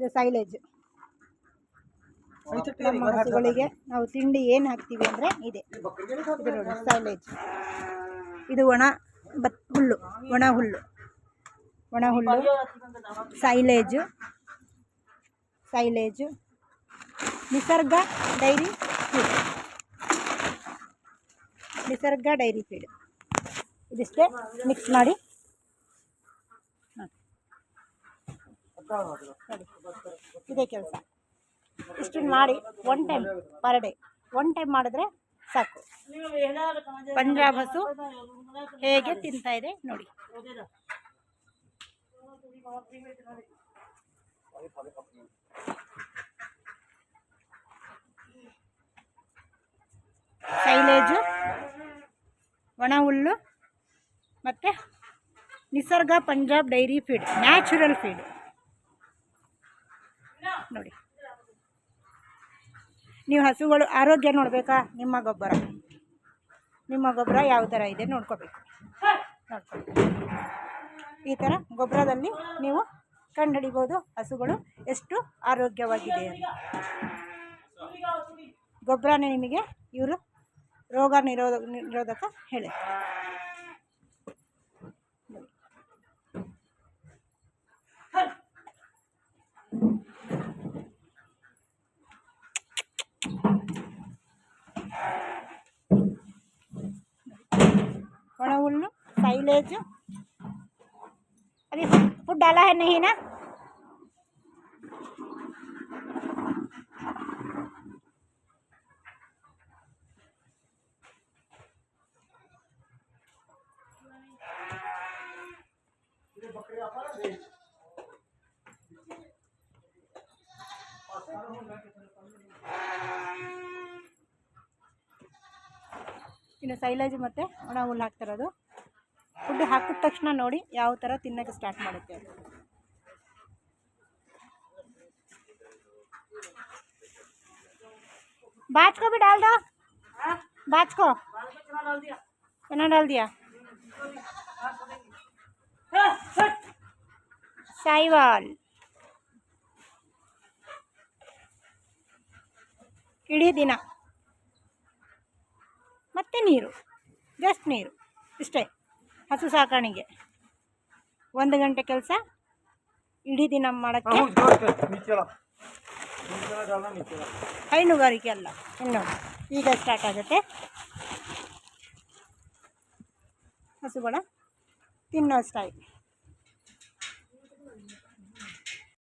ಇದು ಸೈಲೇಜ್ ನಮ್ಮ ಹಸುಗಳಿಗೆ ನಾವು ತಿಂಡಿ ಏನು ಹಾಕ್ತೀವಿ ಅಂದರೆ ಇದೆ. ಇದು ನೋಡಿ ಸೈಲೇಜ್ ಇದು ಒಣ ಬತ್ ಹುಲ್ಲು ಒಣ ಹುಲ್ಲು. ಒಣ ಹುಲ್ಲು silage silage Nisarga dairy feed. Nisarga dairy feed. ಇದಿಷ್ಟೇ ಮಿಕ್ಸ್ ಮಾಡಿ. ಇದೇ ಕೆಲಸ. ಇಷ್ಟನ್ನು ಮಾಡಿ one time per day one time ಮಾಡಿದ್ರೆ ಸಾಕು. ಪಂಜಾಬ್ ಹಸು ಹೇಗೆ ತಿಂತಾ ಇದೆ ನೋಡಿ. ಸೈಲೇಜು, ಒಣ ಹುಲ್ಲು ಮತ್ತು Nisarga Punjab dairy feed, natural feed. ನೋಡಿ. ನೀವು ಹಸುಗಳು ಆರೋಗ್ಯ ನೋಡಬೇಕಾ? ನಿಮ್ಮ ಗೊಬ್ಬರ. ನಿಮ್ಮ ಗೊಬ್ಬರ ಯಾವ ಥರ ಇದೆ ನೋಡ್ಕೋಬೇಕು. ನೋಡ್ಕೋಬೇಕು. ಈ ಥರ ಗೊಬ್ಬರದಲ್ಲಿ ನೀವು ಕಂಡುಹಿಡಿಬೋದು ಹಸುಗಳು ಎಷ್ಟು ಆರೋಗ್ಯವಾಗಿದೆ ಗೊಬ್ಬರನೇ ನಿಮಗೆ ಇವರು ರೋಗ ನಿರೋಧ ನಿರೋಧಕ ಹೇಳಿ साइलेज अभी फूड डाला है नहीं ना ಇನ್ನು ಸೈಲೇಜ್ ಮತ್ತು ಒಣ ಹುಲ್ಲು ಹಾಕ್ತಿರೋದು ಫುಡ್ ಹಾಕಿದ ತಕ್ಷಣ ನೋಡಿ ಯಾವ ಥರ ತಿನ್ನೋಕ್ಕೆ ಸ್ಟಾರ್ಟ್ ಮಾಡುತ್ತೆ ಬಾಚ್ಕೋ ಬಿ ಡಾಲ್ಡ ಬಾಚ್ಕೋ. ಏನೋ ಡಾಲ್ದಿಯಾ ಸಾಯಿವಾಲ್ ಇಡೀ ದಿನ. ಮತ್ತೆ ನೀರು ಜಸ್ಟ್ ನೀರು, ಇಷ್ಟೇ. ಹಸು ಸಾಕಾಣಿಕೆ. ಒಂದು ಗಂಟೆ ಕೆಲಸ ಇಡೀ ದಿನ ಮಾಡಕ್ಕೆ ಹೈನುಗಾರಿಕೆ ಅಲ್ಲ ಇನ್ನು ಈಗ ಸ್ಟಾರ್ಟ್ ಆಗುತ್ತೆ. ಹಸುಗಳ ತಿನ್ನೋ ಸ್ಟಾಯ್ಲ್